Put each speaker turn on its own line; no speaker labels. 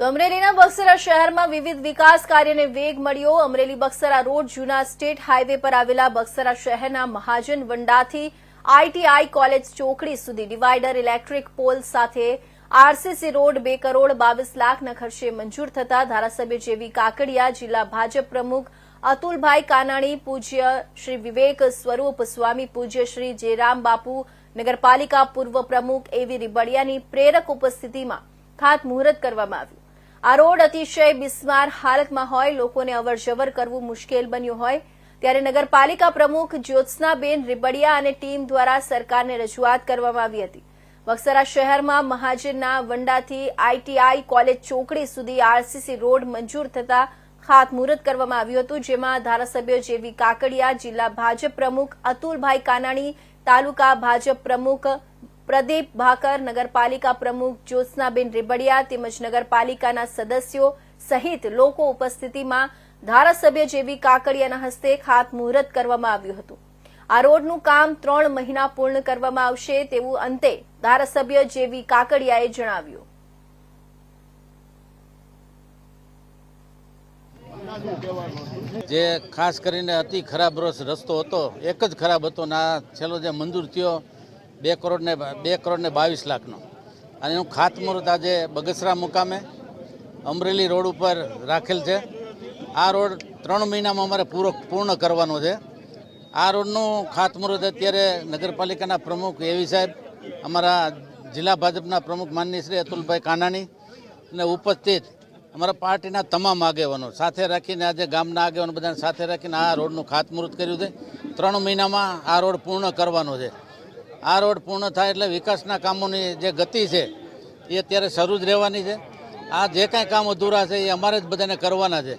તો અમરેલીના બક્સરા શહેરમાં વિવિધ વિકાસ કાર્યને વેગ મળ્યો. અમરેલી બક્સરા રોડ જૂના સ્ટેટ હાઈવે પર આવેલા બક્સરા શહેરના મહાજન વંડાથી આઈટીઆઈ કોલેજ ચોકડી સુધી ડિવાઈડર ઇલેક્ટ્રિક પોલ સાથે આરસીસી રોડ બે કરોડ બાવીસ લાખના ખર્ચે મંજૂર થતા ધારાસભ્ય જેવી કાકડિયા જિલ્લા ભાજપ પ્રમુખ અતુલભાઈ કાનાણી, પૂજ્ય શ્રી વિવેક સ્વરૂપ, સ્વામી પૂજ્ય શ્રી જયરામ બાપુ, નગરપાલિકા પૂર્વ પ્રમુખ એવી રીબડિયાની પ્રેરક ઉપસ્થિતિમાં ખાતમુહૂર્ત કરવામાં આવ્યું. આ રોડ અતિશય બિસ્માર હાલતમાં હોય, લોકોને અવરજવર કરવું મુશ્કેલ બન્યું હોય. ત્યારે નગરપાલિકા પ્રમુખ જ્યોત્સનાબેન રીબડિયા અને ટીમ દ્વારા સરકારને રજૂઆત કરવામાં આવી હતી. બક્સરા શહેરમાં મહાજનના વંડાથી આઈટીઆઈ કોલેજ ચોકડી સુધી આરસીસી રોડ મંજૂર થતા ખાતમુહૂર્ત કરવામાં આવ્યું હતું, જેમાં ધારાસભ્ય જેવી કાકડિયા, જિલ્લા ભાજપ પ્રમુખ અતુલભાઈ કાનાણી, તાલુકા ભાજપ પ્રમુખ પ્રદીપ ભાકર, નગરપાલિકા પ્રમુખ જ્યોત્સનાબેન રીબડિયા તેમજ નગરપાલિકાના સદસ્યો સહિત લોકો ઉપસ્થિતિમાં ધારાસભ્ય જેવી કાકડિયાના હસ્તે ખાતમુહૂર્ત કરવામાં આવ્યું હતું. આ રોડનું કામ ત્રણ મહિના પૂર્ણ કરવામાં આવશે તેવું અંતે ધારાસભ્ય જેવી કાકડિયાએ જણાવ્યું.
જે ખાસ કરીને અતિ ખરાબ રસ્તો હતો, એક જ ખરાબ હતો ના છેલ્લો જે મંજૂર થયો બે કરોડ ને બે કરોડ ને બાવીસ લાખનો. અને એનું ખાતમુહૂર્ત આજે બગસરા મુકામે અમરેલી રોડ ઉપર રાખેલ છે. આ રોડ ત્રણ મહિનામાં અમારે પૂરો પૂર્ણ કરવાનો છે. આ રોડનું ખાતમુહૂર્ત અત્યારે નગરપાલિકાના પ્રમુખ એવી સાહેબ, અમારા જિલ્લા ભાજપના પ્રમુખ માનની શ્રી અતુલભાઈ કાનાણી અને ઉપસ્થિત અમારા પાર્ટીના તમામ આગેવાનો સાથે રાખીને આજે ગામના આગેવાનો બધાને સાથે રાખીને આ રોડનું ખાતમુહૂર્ત કર્યું છે. ત્રણ મહિનામાં આ રોડ પૂર્ણ કરવાનો છે. આ રોડ પૂર્ણ થાય એટલે વિકાસના કામોની જે ગતિ છે, એ અત્યારે શરૂ જ રહેવાની છે. આ જે કાંઈ કામ અધૂરા છે, એ અમારે જ બધાને કરવાના છે.